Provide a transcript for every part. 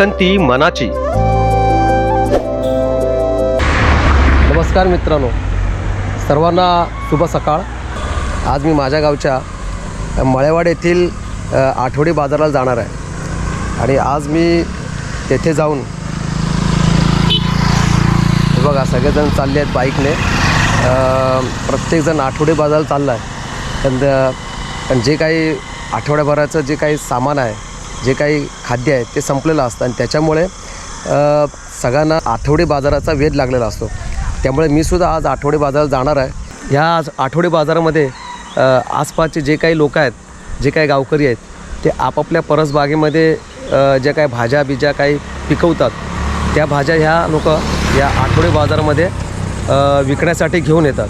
भटकंती मनाची. नमस्कार मित्रांनो. सर्वांना शुभ सकाळ. आज मी माझ्या गावच्या मळेवाड येथील आठवडी बाजाराला जाणार आहे. आणि आज मी तेथे जाऊन बघा सगळेजण चालले आहेत बाईकने. प्रत्येकजण आठवडी बाजाराला चालला आहे पण जे काही आठवड्याभराचं जे काही सामान आहे जे काही खाद्य आहे ते संपलेलं असतं आणि त्याच्यामुळे सगळ्यांना आठवडी बाजाराचा वेध लागलेला असतो. त्यामुळे मी सुद्धा आज आठवडी बाजारात जाणार आहे. ह्या आज आठवडी बाजारामध्ये आसपासचे जे काही लोक आहेत जे काही गावकरी आहेत ते आपापल्या परसबागेमध्ये ज्या काही भाज्या बिज्या काही पिकवतात त्या भाज्या ह्या लोक या आठवडे बाजारामध्ये विकण्यासाठी घेऊन येतात.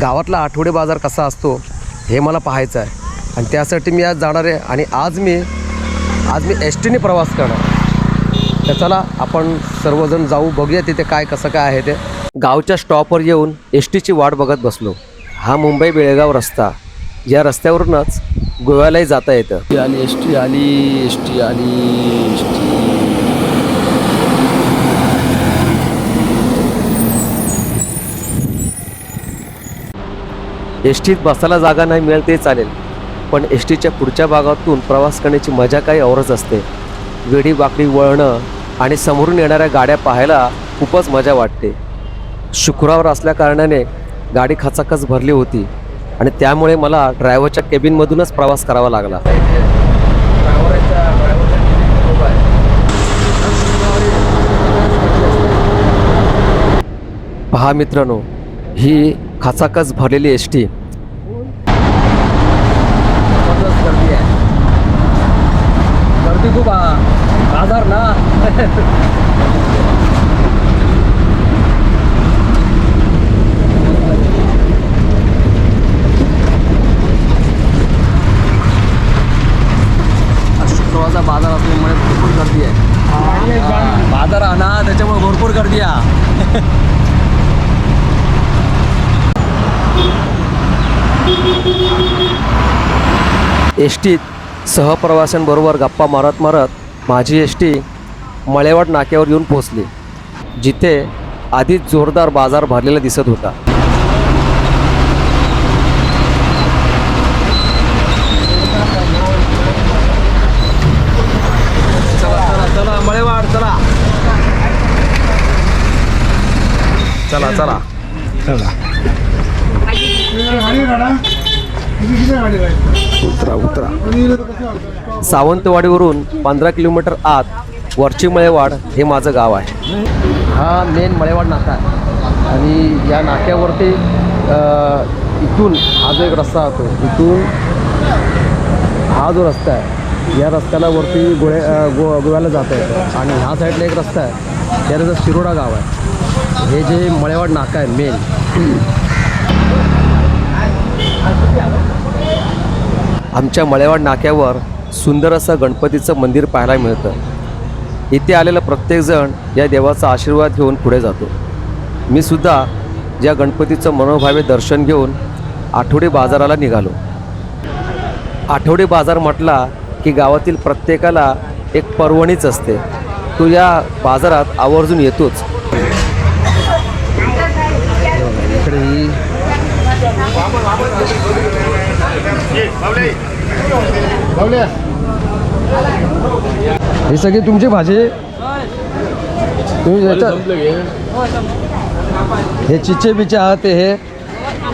गावातला आठवडी बाजार कसा असतो हे मला पाहायचं आहे. आणि त्यासाठी मी आज जाणार आहे आणि आज मी आज मी एस टीने प्रवास करणार तर चला आपण सर्वजण जाऊ बघूया तिथे काय कसं काय आहे ते. गावच्या स्टॉपवर येऊन एस टीची वाट बघत बसलो. हा मुंबई बेळगाव रस्ता. या रस्त्यावरूनच गोव्यालाही जाता येतं. आली एस टी आली एस टी आली एस टी एस टीत बसायला जागा नाही मिळेल ते चालेल. पण एस टीच्या पुढच्या भागातून प्रवास करण्याची मजा काही औरच असते. वेडी वाकडी वळणं आणि समोरून येणाऱ्या गाड्या पाहायला खूपच मजा वाटते. शुक्रवार असल्याकारणाने गाडी खचाखच भरली होती आणि त्यामुळे मला ड्रायव्हरच्या केबिनमधूनच प्रवास करावा लागला. पहा मित्रांनो ही खचाखच भरलेली एस टी गर्दी आहे गर्दी खूप बाजार ना शुक्रवारचा बाजार असल्यामुळे भरपूर गर्दी आहे. बाजार आणा त्याच्यामुळे भरपूर गर्दी आहे. एस टीत सहप्रवाशांबरोबर गप्पा मारत मारत माझी एस टी मळेवाड नाक्यावर येऊन पोचली जिथे आधीच जोरदार बाजार भरलेला दिसत होता. चला चला चला. मळेवाड चला चला. चला. उतरा उतरा. सावंतवाडीवरून पंधरा किलोमीटर आत वरची मळेवाड हे माझं गाव आहे. हा मेन मळेवाड नाका. आहे आणि या नाक्यावरती इथून हा जो एक रस्ता जातो इथून हा जो रस्ता आहे या रस्त्याला वरती गोळे गो गोव्याला जाता येतं. आणि ह्या साईडला एक रस्ता आहे त्यानंतर शिरोडा गाव आहे. हे जे मळेवाड नाका आहे मेन. आमच्या मळेवाड नाक्यावर सुंदर असं गणपतीचं मंदिर पाहायला मिळतं. इथे आलेला प्रत्येकजण या देवाचा आशीर्वाद घेऊन पुढे जातो. मी सुद्धा या गणपतीचं मनोभावे दर्शन घेऊन आठवडी बाजाराला निघालो. आठवडी बाजार म्हटला की गावातील प्रत्येकाला एक पर्वणीच असते. तो या बाजारात आवर्जून येतोच इकडे ही हे सगळी तुमची भाजी? तुम्ही याच्यात हे चिचे बिचे आहात हे?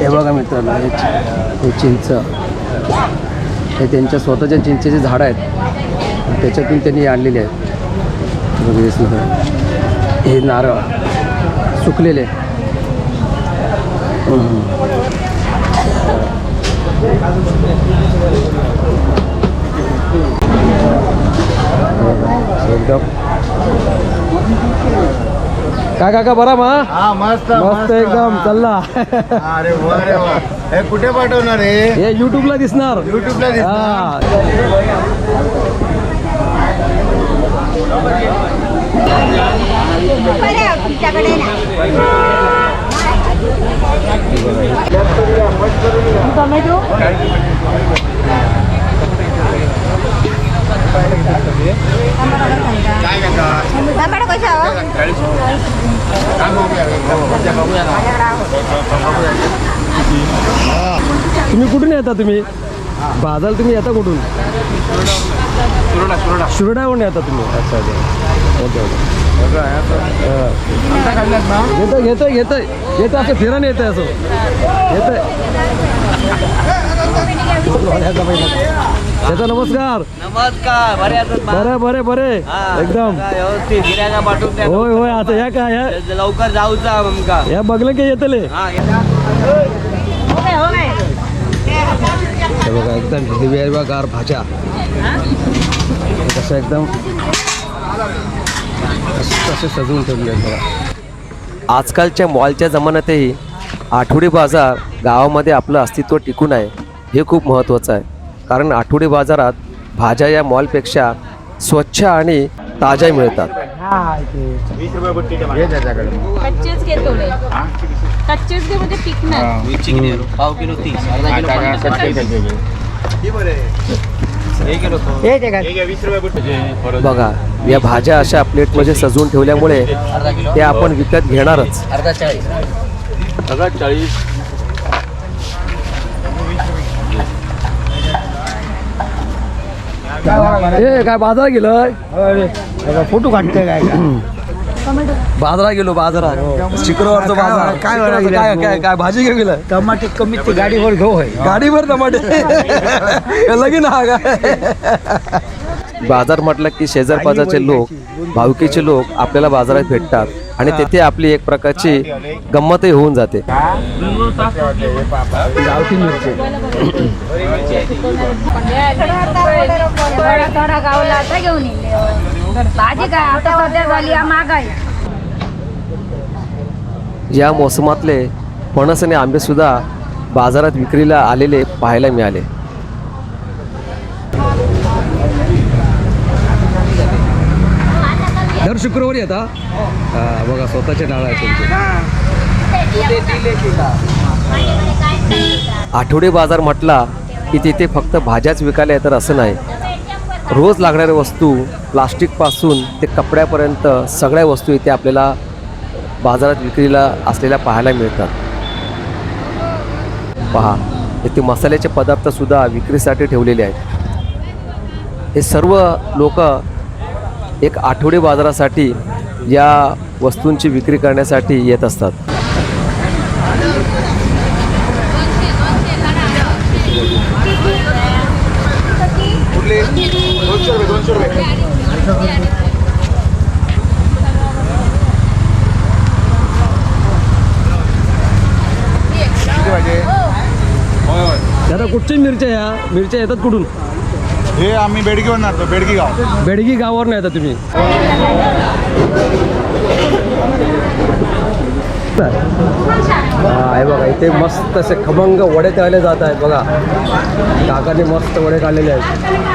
हे बघा मित्रांनो हे हे चिंच. हे त्यांच्या स्वतःच्या चिंचेचे झाडं आहेत. त्याच्यातून त्यांनी आणलेले आहेत. हे नारळ. सुकलेले. हम्म. एकदम काय काका बरा मा हा मस्त मस्त एकदम चालला अरे वा रे वा हे कुठे पाठवणार आहे हे युट्यूबला दिसणार युट्यूबला दिसणार? हा. तुमच्याकडे ना टोमॅटो तुम्ही कुठून येता तुम्ही? बाजार तुम्ही येता कुठून? शिरोडाहून येता तुम्ही. अच्छा अच्छा. Okay okay. घेतोय घेतोय घेतोय येतं असं फिराने येतंय असं येतंय येतो नमस्कार नमस्कार बरे बरे बरे. बरे एकदम. व्यवस्थित पाठवून. होय होय आता या काय या? लवकर जाऊचा आमका. या बघलं की येतले? बघा एकदम हिरव्यागार भाज्या. कसं एकदम? कसे सजवून ठेवले बघा. आजकालच्या मॉलच्या जमान्यातही आठवडी बाजार गावामध्ये आपलं अस्तित्व टिकून आहे हे खूप महत्त्वाचं आहे. कारण आठवडी बाजारात भाज्या या मॉलपेक्षा स्वच्छ आणि ताज्या मिळतात. कच्चेच कच्चेच घे म्हणजे पिकणार. पाव किलो तीस. अर्धा किलो आता पन्नास. बघा या भाज्या अशा प्लेटमध्ये सजवून ठेवल्यामुळे ते आपण विकत घेणारच. काय बाजार गेलोय? फोटो काढते काय? बाजारात गेलो बाजारात शुक्रवारचा काय- बाजार. काय गेला काय? काय काय भाजी घेऊन गेलाय टमाटे कमीत ते गाडीवर घेऊ गाडीवर टमाटे. लगीन हा काय बाजार म्हटलं की शेजार पाजारचे लोक भावकीचे लोक आपल्याला बाजारात भेटतात. आणि तेथे आपली एक प्रकारची गंमतही होऊन जाते. गावठी आता भाजी काय? आता सध्या झाली महागाई या मोसमातले फणस आणि आंबे सुद्धा बाजारात विक्रीला आलेले पाहायला मिळाले. दर शुक्रवारी येता बघा स्वतःचे डाळ आहे आठवडे बाजार म्हटला की तिथे फक्त भाज्याच विकायला येतात असं नाही. रोज लागणाऱ्या वस्तू प्लास्टिकपासून ते कपड्यापर्यंत सगळ्या वस्तू इथे आपल्याला बाजारात विक्रीला असलेल्या पाहायला मिळतात. पहा इथे मसाल्याचे पदार्थसुद्धा विक्रीसाठी ठेवलेले आहेत. हे सर्व लोक एक आठवडे बाजारासाठी या वस्तूंची विक्री करण्यासाठी येत असतात. दादा कुठच्या मिरच्या या? मिरच्या येतात कुठून? हे आम्ही बेडगीवर नारतो बेडगी गाव. बेडगी गावावर नाही येतात तुम्ही हा बघा इथे मस्त असे खमंग वडे तळले जात आहेत बघा. काकाने मस्त वडे काढलेले आहेत.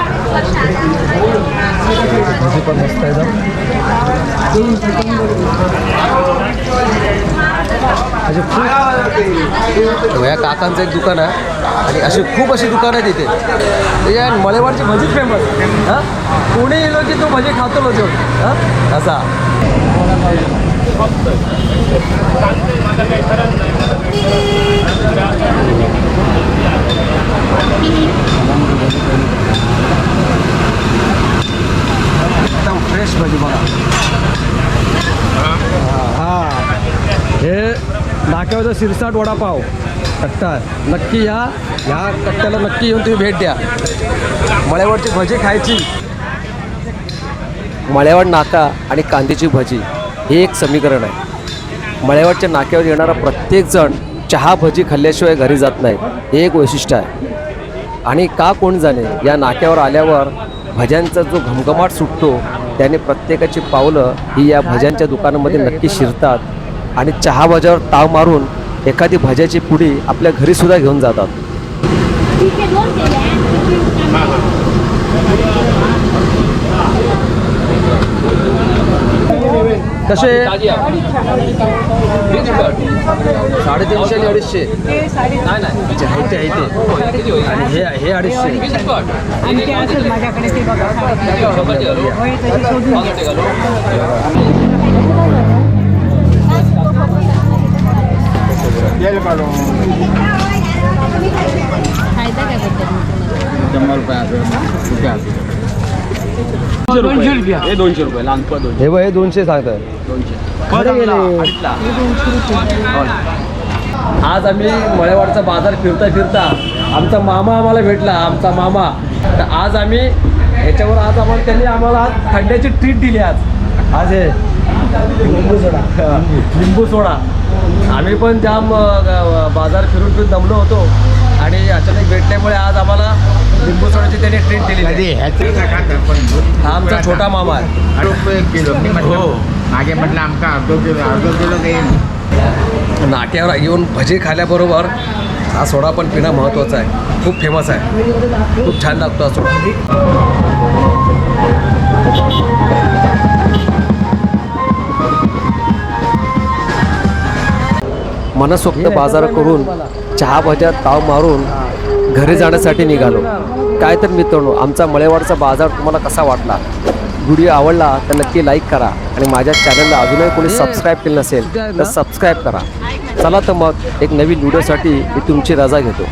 भाजी पण मस्त आहे खूप हो, या काकांचं एक दुकान आहे. आणि अशी खूप अशी दुकानं आहेत इथे त्याच्या मलेवाडची भजीच फेमस हां? कोणी येलो की तो भजी खातो लोक. हां? असा एकदम फ्रेश भजी बघा हा हे नाक्यावरचा शिरसाट वडापाव. कट्टा आहे. नक्की या. ह्या कट्ट्याला नक्की येऊन तुम्ही भेट द्या. मळ्यावरची भजी खायची. मळ्यावर नाका आणि कांद्याची भजी. हे एक समीकरण आहे. मळ्यावरच्या नाक्यावर येणारा प्रत्येकजण चहा भजी खाल्ल्याशिवाय घरी जात नाही. हे एक वैशिष्ट्य आहे. आणि का कोण जाणे? या नाक्यावर आल्यावर भज्यांचा जो घमघमाट सुटतो त्याने प्रत्येकाची पावलं ही या भज्यांच्या दुकानामध्ये नक्की शिरतात. आणि चहा भज्यावर ताव मारून एखादी भज्याची पुडी आपल्या घरीसुद्धा घेऊन जातात. कसे? साडेतीनशे आणि अडीचशे. नाही नाही. अच्छा, हे ते आहे ते. आणि हे हे अडीचशे. येईल फायदा काय दोनशे रुपये हे दोनशे रुपये लहान पण दोनशे हे बघ हे दोनशे सांगताय दोनशे खरं गेले. अडीचला. आज आम्ही मळेवाडचा बाजार फिरता फिरता आमचा मामा आम्हाला भेटला आमचा मामा तर आज आम्ही ह्याच्यावर आज आम्हाला त्यांनी आम्हाला आज थंड्याची ट्रीट दिली आज. आज हे लिंबू सोडा. लिंबू सोडा. आम्ही पण ग- बाजार फिरून फिरून दमलो होतो. आणि अचानक भेटल्यामुळे आज आम्हाला लिंबू सोड्याची त्यांनी ट्रीट दिली हा आमचा छोटा मामा आहे. किलो हो. मागे म्हटलं आमका अर्धो किलो अर्धो किलो काही नाट्यावर येऊन भजे खाल्याबरोबर हा सोडा पण पिणं महत्त्वाचं आहे. खूप फेमस आहे. खूप छान लागतो हा सोडा. मनसोक्त बाजार करून चहा भज्यात ताव मारून घरी जाण्यासाठी निघालो. काय तर मित्रांनो आमचा मळेवाडचा बाजार तुम्हाला कसा वाटला? व्हिडिओ आवडला तर नक्की लाईक करा आणि माझ्या चॅनलला अजूनही कोणी सबस्क्राईब केलं नसेल तर सबस्क्राईब करा. चला तर मग एक नवीन व्हिडिओसाठी मी तुमची रजा घेतो.